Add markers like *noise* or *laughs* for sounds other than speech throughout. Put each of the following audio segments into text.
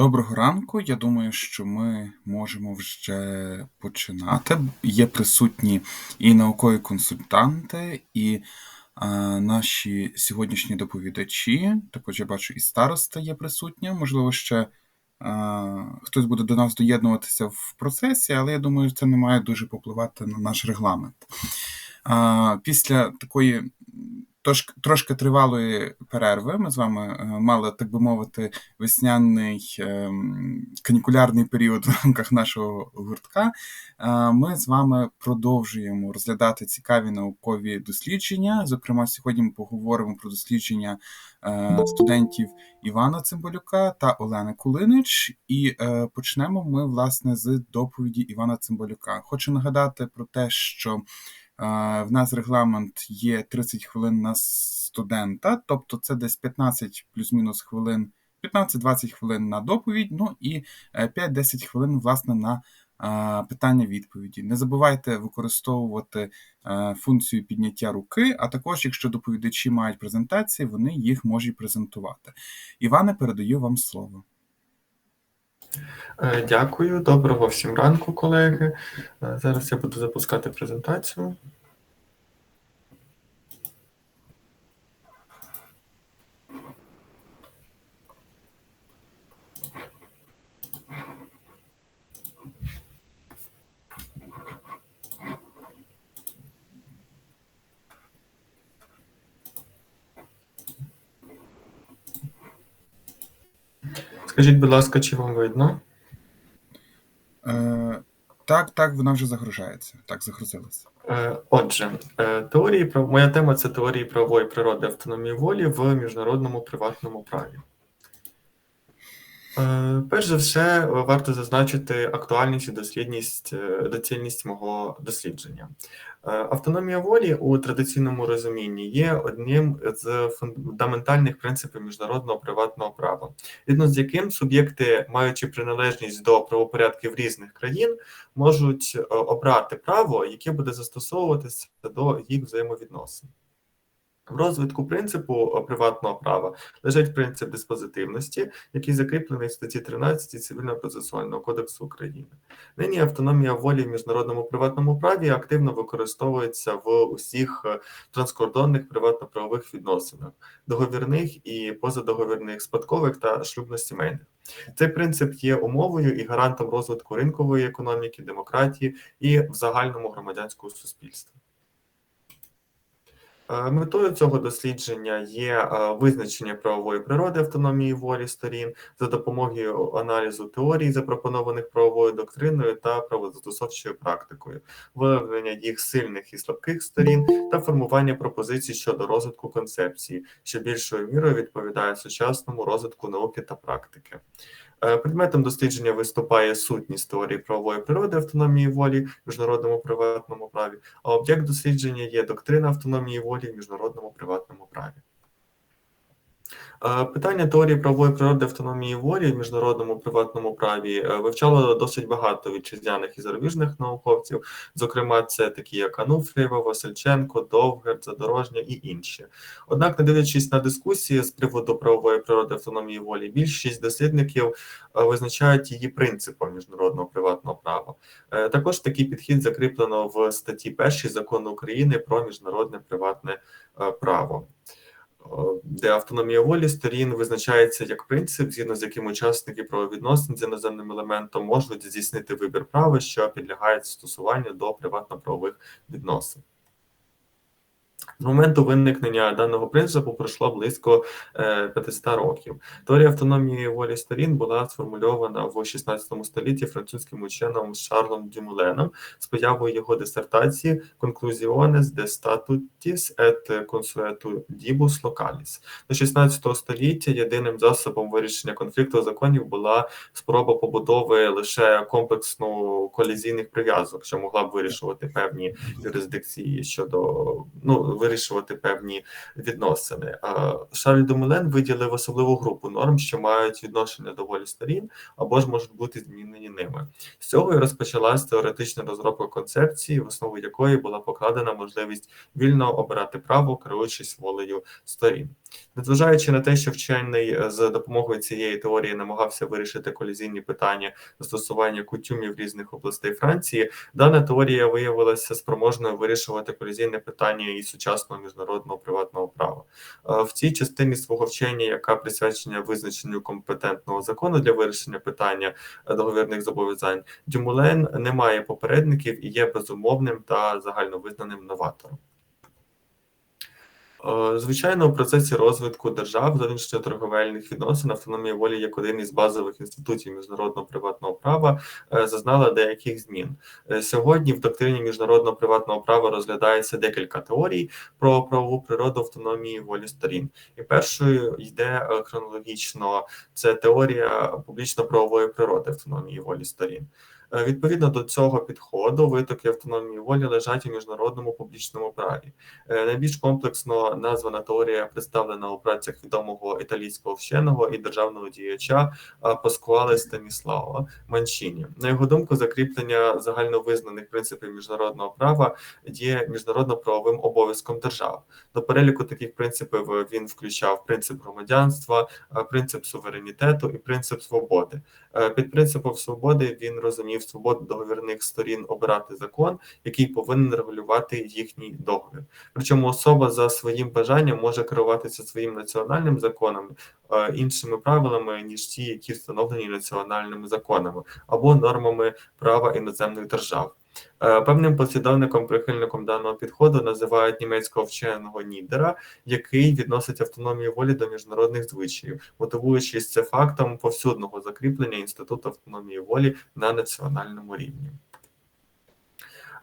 Доброго ранку. Я думаю, що ми можемо вже починати. Є присутні і наукові консультанти, і а, наші сьогоднішні доповідачі. Також я бачу, і староста є присутня. Можливо, ще а, хтось буде до нас доєднуватися в процесі, але я думаю, це не має дуже попливати на наш регламент. А, Після такої Тож, трошки тривалої перерви. Ми з вами е, мали, так би мовити, весняний ем, канікулярний період в рамках нашого гуртка. Е, ми з вами продовжуємо розглядати цікаві наукові дослідження. Зокрема, сьогодні ми поговоримо про дослідження е, студентів Івана Цимбалюка та Олени Кулинич. І почнемо ми власне з доповіді Івана Цимбалюка. Хочу нагадати про те, що в нас регламент є 30 хвилин на студента, тобто це десь 15 плюс-мінус хвилин, 15-20 хвилин на доповідь, ну і 5-10 е, хвилин, власне, на питання-відповіді. Не забувайте використовувати е, функцію підняття руки, а також, якщо доповідачі мають презентації, вони їх можуть презентувати. Іване, передаю вам слово. Е, дякую, доброго всім ранку, колеги. Е, зараз я буду запускати презентацію. Скажіть, будь ласка, чи вам видно? Е, Так, так, вона вже загружається. Так, загрузилася. Е, Отже, е, теорії прав... моя тема це теорії правової природи автономії волі в міжнародному приватному праві. Е, перш за все, варто зазначити актуальність і дослідність, е, доцільність мого дослідження. Е, автономія волі у традиційному розумінні є одним з фундаментальних принципів міжнародного приватного права, відно з яким суб'єкти, маючи приналежність до правопорядків різних країн, можуть обрати право, яке буде застосовуватися до їх взаємовідносин. В розвитку принципу приватного права лежить принцип диспозитивності, який закріплений в статті 13 Цивільного процесуального кодексу України. Нині автономія волі в міжнародному приватному праві активно використовується в усіх е, транскордонних приватно-правових відносинах, договірних і позадоговірних спадкових та шлюбно-сімейних. Цей принцип є умовою і гарантом розвитку ринкової економіки, демократії і в загальному громадянського суспільства. Е, метою цього дослідження є е, визначення правової природи автономії волі сторін за допомогою аналізу теорій, запропонованих правовою доктриною та правозастосовчою практикою, виявлення їх сильних і слабких сторін та формування пропозицій щодо розвитку концепції, що більшою мірою відповідає сучасному розвитку науки та практики. Е, предметом дослідження виступає сутність теорії правової природи автономії волі в міжнародному приватному праві, а об'єкт дослідження є доктрина автономії волі в міжнародному приватному праві. Е, питання теорії правової природи автономії волі в міжнародному приватному праві е, вивчало досить багато вітчизняних і зарубіжних науковців, зокрема, це такі як Ануфрієва, Васильченко, Довгер, Задорожня і інші. Однак, не дивлячись на дискусії з приводу правової природи автономії волі, більшість дослідників е, визначають її принципом міжнародного приватного права. Також такий підхід закріплено в статті 1 закону України про міжнародне приватне право де автономія волі сторін визначається як принцип, згідно з яким учасники правовідносин з іноземним елементом можуть здійснити вибір права, що підлягає застосуванню до приватно-правових відносин. З моменту виникнення даного принципу пройшло близько 500 е, років. Теорія автономії волі сторін була сформульована в 16 столітті французьким ученим Шарлом Дюмуленом з появою його дисертації Conclusiones de statutis et consuetudibus localis. До 16 століття єдиним засобом вирішення конфлікту законів була спроба побудови лише комплексно колізійних прив'язок, що могла б вирішувати певні юрисдикції щодо ну вирішувати певні відносини. Шарль Домулен виділив особливу групу норм, що мають відношення до волі сторін або ж можуть бути змінені ними. З цього і розпочалась теоретична розробка концепції, в основу якої була покладена можливість вільно обирати право, керуючись волею сторін. Незважаючи на те, що вчений е, з допомогою цієї теорії намагався вирішити колізійні питання застосування кутюмів різних областей Франції, дана теорія виявилася спроможною вирішувати колізійне питання і сучасного міжнародного приватного права. Е, В цій частині свого вчення, яка присвячена визначенню компетентного закону для вирішення питання е, договірних зобов'язань, Дюмулен не має попередників і є безумовним та загальновизнаним новатором. Е, Звичайно, у процесі розвитку держав зовнішньоторговельних відносин автономія волі як один із базових інститутів міжнародного приватного права е, зазнала деяких змін. Е, Сьогодні в доктрині міжнародного приватного права розглядається декілька теорій про правову природу автономії волі сторін. І першою йде хронологічно це теорія публічно-правової природи автономії волі сторін. Е, Відповідно до цього підходу, витоки автономії волі лежать у міжнародному публічному праві. Е, Найбільш комплексно названа теорія представлена у працях відомого італійського вченого і державного діяча а, Паскуале Станіслава Манчіні. На його думку, закріплення загальновизнаних принципів міжнародного права є міжнародно-правовим обов'язком держав. До переліку таких принципів е, він включав принцип громадянства, принцип суверенітету і принцип свободи. Е, Під принципом свободи він розумів свободу договірних сторін обирати закон, який повинен регулювати їхній договір. Причому особа за своїм бажанням може керуватися своїм національним законом е, іншими правилами, ніж ті, які встановлені національними законами або нормами права іноземних держав. Е, Певним послідовником прихильником даного підходу називають німецького вченого Нідера, який відносить автономію волі до міжнародних звичаїв, мотивуючись це фактом повсюдного закріплення інституту автономії волі на національному рівні.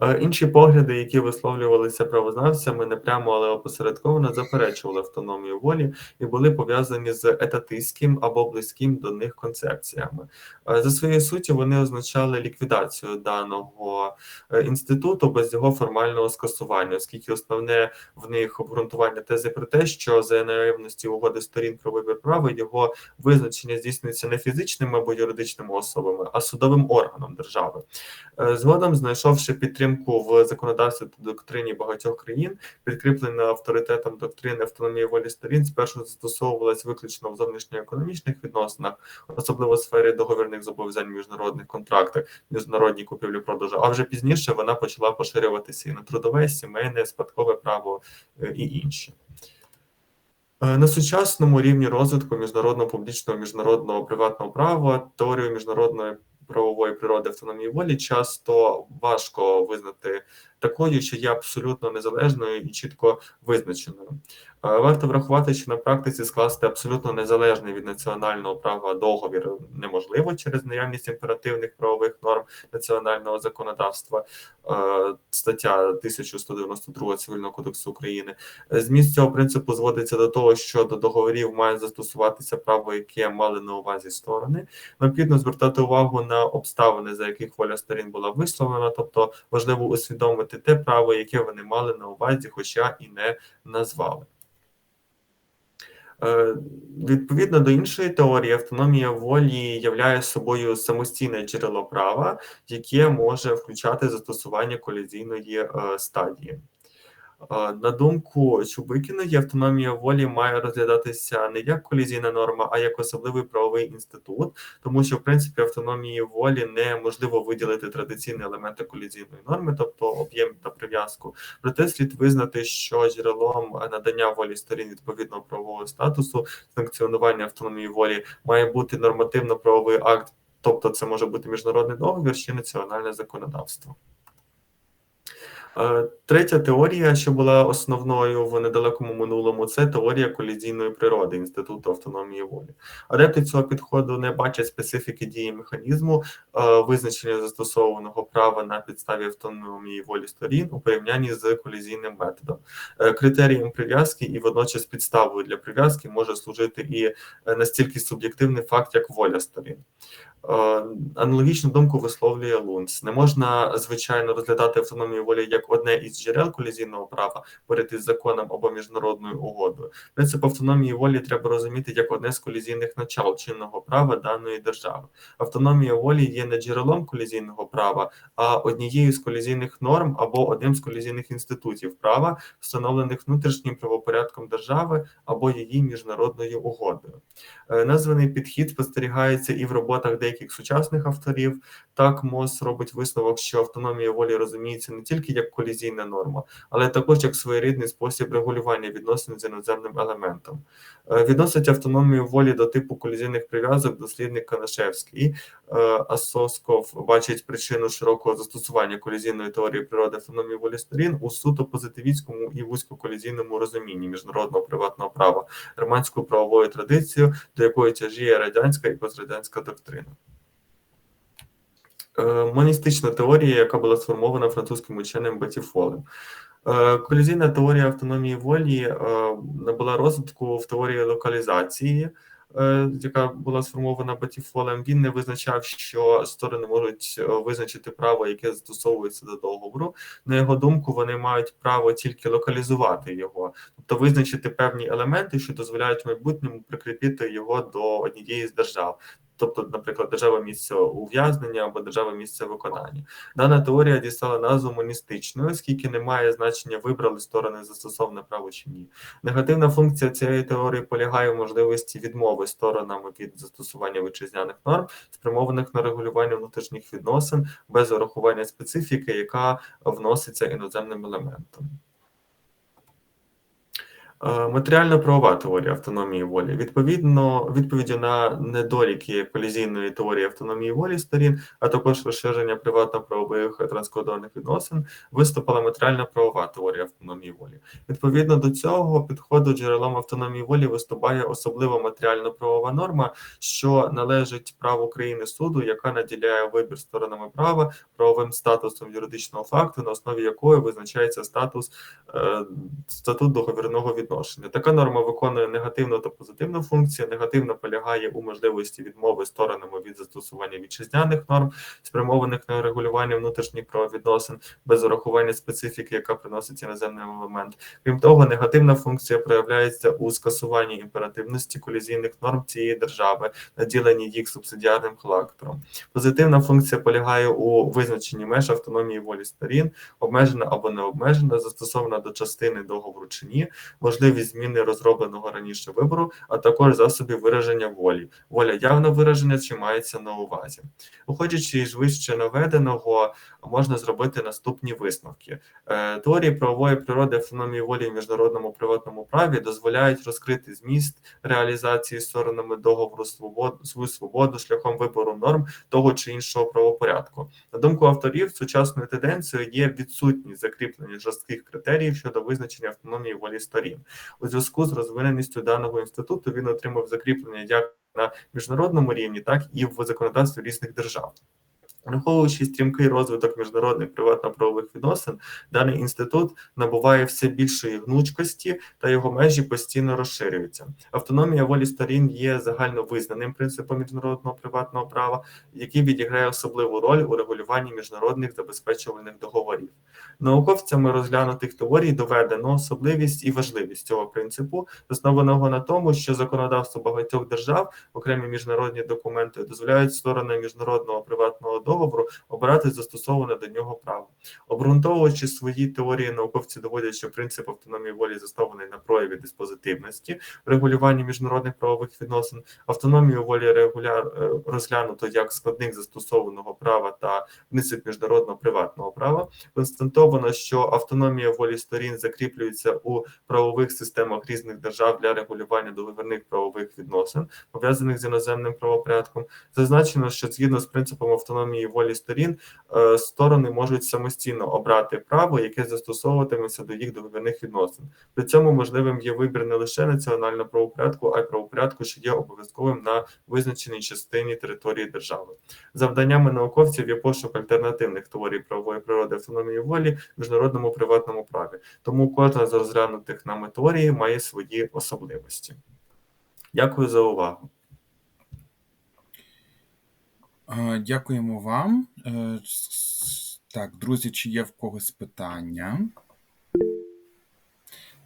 Е, Інші погляди, які висловлювалися правознавцями, не прямо, але опосередковано заперечували автономію волі і були пов'язані з етатистським або близьким до них концепціями. Е, За своєю суттю вони означали ліквідацію даного е, інституту без його формального скасування, оскільки основне в них обґрунтування тези про те, що за наявності угоди сторін про вибір права його визначення здійснюється не фізичними або юридичними особами, а судовим органом держави. Згодом, знайшовши підтримку в законодавстві та доктрині багатьох країн, підкріплена авторитетом доктрини автономії волі сторін, спершу застосовувалась виключно в зовнішньоекономічних відносинах, особливо в сфері договірних зобов'язань міжнародних контрактах, міжнародній купівлі-продажу. А вже пізніше вона почала поширюватися і на трудове, сімейне, спадкове право е, і інші. Е, На сучасному рівні розвитку міжнародного публічного міжнародного приватного права теорію міжнародної правової природи автономії волі часто важко визнати такою, що є абсолютно незалежною і чітко визначеною. Е, Варто врахувати, що на практиці скласти абсолютно незалежний від національного права договір неможливо через наявність імперативних правових норм національного законодавства, Е, стаття 1192 Цивільного кодексу України. Зміст цього принципу зводиться до того, що до договорів має застосуватися право, яке мали на увазі сторони. Необхідно звертати увагу на обставини, за яких воля сторін була висловлена, тобто важливо усвідомити те право, яке вони мали на увазі, хоча і не назвали. Е, Відповідно до іншої теорії, автономія волі являє собою самостійне джерело права, яке може включати застосування колізійної е, стадії. На думку Чубикіної, автономія волі має розглядатися не як колізійна норма, а як особливий правовий інститут, тому що в принципі автономії волі неможливо виділити традиційні елементи колізійної норми, тобто об'єм та прив'язку. Проте слід визнати, що джерелом надання волі сторін відповідного правового статусу санкціонування автономії волі має бути нормативно-правовий акт, тобто це може бути міжнародний договір чи національне законодавство. Е, Третя теорія, що була основною в недалекому минулому, це теорія колізійної природи Інституту автономії волі. Адепти цього підходу не бачать специфіки дії механізму е, визначення застосованого права на підставі автономії волі сторін у порівнянні з колізійним методом. Е, Критерієм прив'язки і водночас підставою для прив'язки може служити і настільки суб'єктивний факт, як воля сторін. Е, Аналогічну думку висловлює Лунц. Не можна, звичайно, розглядати автономію волі як одне із джерел колізійного права поряд із законом або міжнародною угодою. Принцип автономії волі треба розуміти як одне з колізійних начал чинного права даної держави. Автономія волі є не джерелом колізійного права, а однією з колізійних норм або одним з колізійних інститутів права, встановлених внутрішнім правопорядком держави або її міжнародною угодою. Е, Названий підхід спостерігається і в роботах деяких сучасних авторів. Так, МОЗ робить висновок, що автономія волі розуміється не тільки як колізійна норма, але також як своєрідний спосіб регулювання відносин з іноземним елементом. Е, Відносить автономію волі до типу колізійних прив'язок дослідник Канашевський. Е, А Сосков бачить причину широкого застосування колізійної теорії природи автономії волі сторін у суто позитивістському і вузькоколізійному розумінні міжнародного приватного права, романською правовою традицією, до якої тяжіє радянська і пострадянська доктрина. Е, Моністична теорія, яка була сформована французьким ученим Батіфолем. Е, Колізійна теорія автономії волі е, набула розвитку в теорії локалізації, е, яка була сформована Батіфолем. Він не визначав, що сторони можуть е, визначити право, яке застосовується до договору. На його думку, вони мають право тільки локалізувати його, тобто визначити певні елементи, що дозволяють в майбутньому прикріпити його до однієї з держав. Тобто, наприклад, держава місця ув'язнення або держава місця виконання. Дана теорія дістала назву моністичною, оскільки не має значення, вибрали сторони застосоване право чи ні. Негативна функція цієї теорії полягає в можливості відмови сторонами від застосування вітчизняних норм, спрямованих на регулювання внутрішніх відносин без урахування специфіки, яка вноситься іноземним елементом. Е, Матеріально-правова теорія автономії волі. Відповідно, відповіддю на недоліки колізійної теорії автономії волі сторін, а також розширення приватно-правових транскордонних відносин, виступила матеріально-правова теорія автономії волі. Відповідно до цього підходу джерелом автономії волі виступає особлива матеріально-правова норма, що належить праву країни суду, яка наділяє вибір сторонами права правовим статусом юридичного факту, на основі якої визначається статус е, статут договірного відношення. Така норма виконує негативну та позитивну функцію. Негативна полягає у можливості відмови сторонами від застосування вітчизняних норм, спрямованих на регулювання внутрішніх правовідносин без урахування специфіки, яка приносить іноземний елемент. Крім того, негативна функція проявляється у скасуванні імперативності колізійних норм цієї держави, наділенні їх субсидіарним характером. Позитивна функція полягає у визначенні меж автономії волі сторін, обмежена або не обмежена, застосована до частини договору чи ні, можливість зміни розробленого раніше вибору, а також засобів вираження волі. Воля явно виражена чи мається на увазі. Виходячи із вище наведеного, можна зробити наступні висновки. Е, Теорії правової природи автономії волі в міжнародному приватному праві дозволяють розкрити зміст реалізації сторонами договору свобод, свою свободу шляхом вибору норм того чи іншого правопорядку. На думку авторів, сучасною тенденцією є відсутність закріплення жорстких критеріїв щодо визначення автономії волі сторін. У зв'язку з розвиненістю даного інституту він отримав закріплення як на міжнародному рівні, так і в законодавстві різних держав. Враховуючи стрімкий розвиток міжнародних приватно-правових відносин, даний інститут набуває все більшої гнучкості та його межі постійно розширюються. Автономія волі сторін є загальновизнаним принципом міжнародного приватного права, який відіграє особливу роль у регулюванні міжнародних забезпечувальних договорів. Науковцями розглянутих теорій доведено особливість і важливість цього принципу, заснованого на тому, що законодавство багатьох держав, окремі міжнародні документи дозволяють сторонам міжнародного приватного договору обирати застосоване до нього право. Обґрунтовуючи свої теорії, науковці доводять, що принцип автономії волі заснований на прояві диспозитивності в регулюванні міжнародних правових відносин. Автономію волі регуляр е, розглянуто як складник застосованого права та принцип міжнародного приватного права. Констатовано, що автономія волі сторін закріплюється у правових системах різних держав для регулювання договірних правових відносин, пов'язаних з іноземним правопорядком. Зазначено, що згідно з принципом автономії волі сторін, е, сторони можуть самостійно обрати право, яке застосовуватиметься до їх договірних відносин. При цьому можливим є вибір не лише національного правопорядку, а й правопорядку, що є обов'язковим на визначеній частині території держави. Завданнями науковців є пошук альтернативних теорій правової природи автономії волі в міжнародному приватному праві. Тому кожна з розглянутих нами теорій має свої особливості. Дякую за увагу. Дякуємо вам. Е, Так, друзі, чи є в когось питання?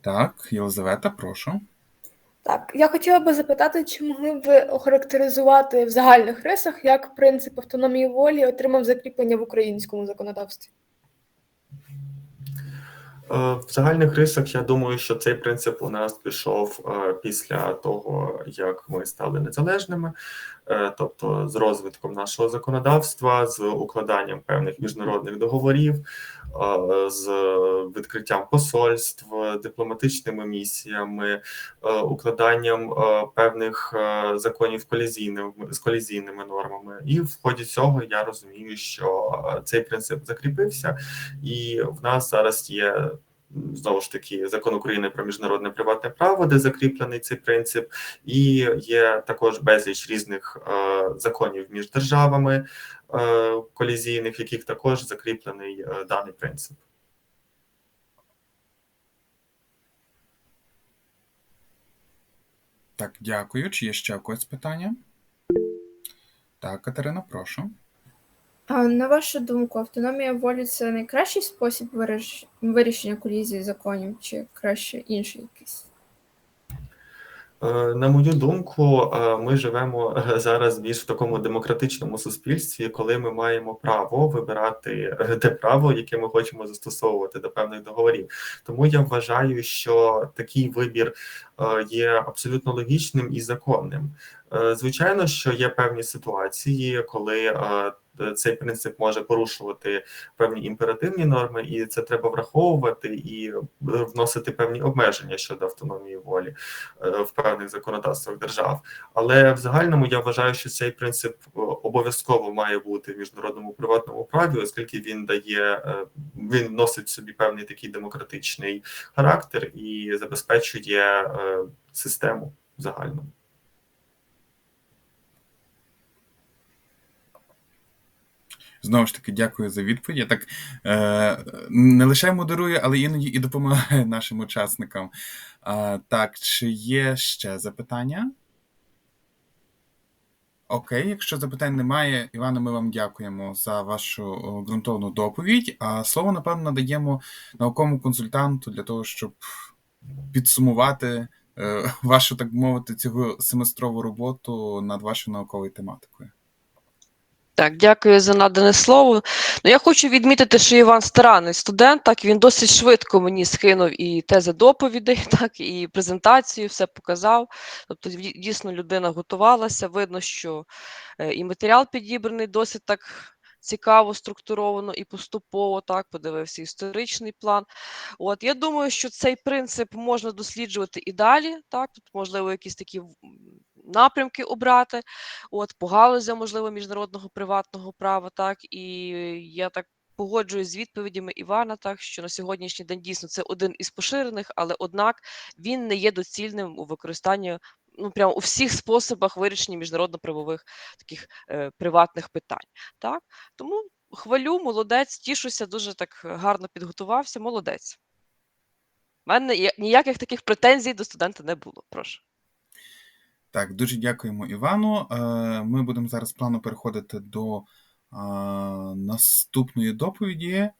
Так, Єлизавета, прошу. Так, я хотіла би запитати, чи могли б ви охарактеризувати в загальних рисах, як принцип автономії волі отримав закріплення в українському законодавстві? Е, В загальних рисах я думаю, що цей принцип у нас пішов е, після того, як ми стали незалежними, Е, тобто з розвитком нашого законодавства, з укладанням певних міжнародних договорів, з відкриттям посольств, дипломатичними місіями, е, укладанням е, певних е, законів колізійними з колізійними нормами. І в ході цього я розумію, що цей принцип закріпився, і в нас зараз є знову ж таки закон України про міжнародне приватне право, де закріплений цей принцип, і є також безліч різних е, законів між державами е, колізійних, в яких також закріплений е, даний принцип. Так, дякую. Чи є ще в когось питання? Так, Катерина, прошу. На вашу думку, автономія волі це найкращий спосіб виріш- вирішення колізії законів, чи краще інший якийсь? Е, На мою думку, е, ми живемо е, зараз більш в такому демократичному суспільстві, коли ми маємо право вибирати те право, яке ми хочемо застосовувати до певних договорів. Тому я вважаю, що такий вибір є абсолютно логічним і законним. Звичайно, що є певні ситуації, коли цей принцип може порушувати певні імперативні норми, і це треба враховувати і е, вносити певні обмеження щодо автономії волі е, в певних законодавствах держав. Але в загальному я вважаю, що цей принцип е, обов'язково має бути в міжнародному приватному праві, оскільки він дає е, він носить собі певний такий демократичний характер і забезпечує е, систему загальному. Знову ж таки, дякую за відповідь. Я так е, не лише модерую, але іноді і допомагаю *laughs* нашим учасникам. А, так, чи є ще запитання? Окей, якщо запитань немає, Іване, ми вам дякуємо за вашу ґрунтовну доповідь. А слово, напевно, надаємо науковому консультанту для того, щоб підсумувати е, *laughs* вашу, так мовити, цю семестрову роботу над вашою науковою тематикою. Так, дякую за надане слово. Ну, я хочу відмітити, що Іван старанний студент, так він досить швидко мені скинув і тези доповідей, *laughs* так, і презентацію, все показав. Тобто, дійсно, людина готувалася. Видно, що е, і матеріал підібраний досить так цікаво, структуровано і поступово, так, подивився історичний план. От, я думаю, що цей принцип можна досліджувати і далі, так, тут, можливо, якісь такі напрямки обрати от по галузям, можливо, міжнародного приватного права, так і я так погоджуюсь з відповідями Івана, так що на сьогоднішній день дійсно це один із поширених, але однак він не є доцільним у використанні. Ну, прямо у всіх способах вирішення міжнародно-правових таких е, приватних питань. Так? Тому хвалю, молодець, тішуся, дуже так гарно підготувався. Молодець. У мене ніяких таких претензій до студента не було. Прошу. Так, дуже дякуємо Івану. Е, Ми будемо зараз плавно переходити до наступної доповіді.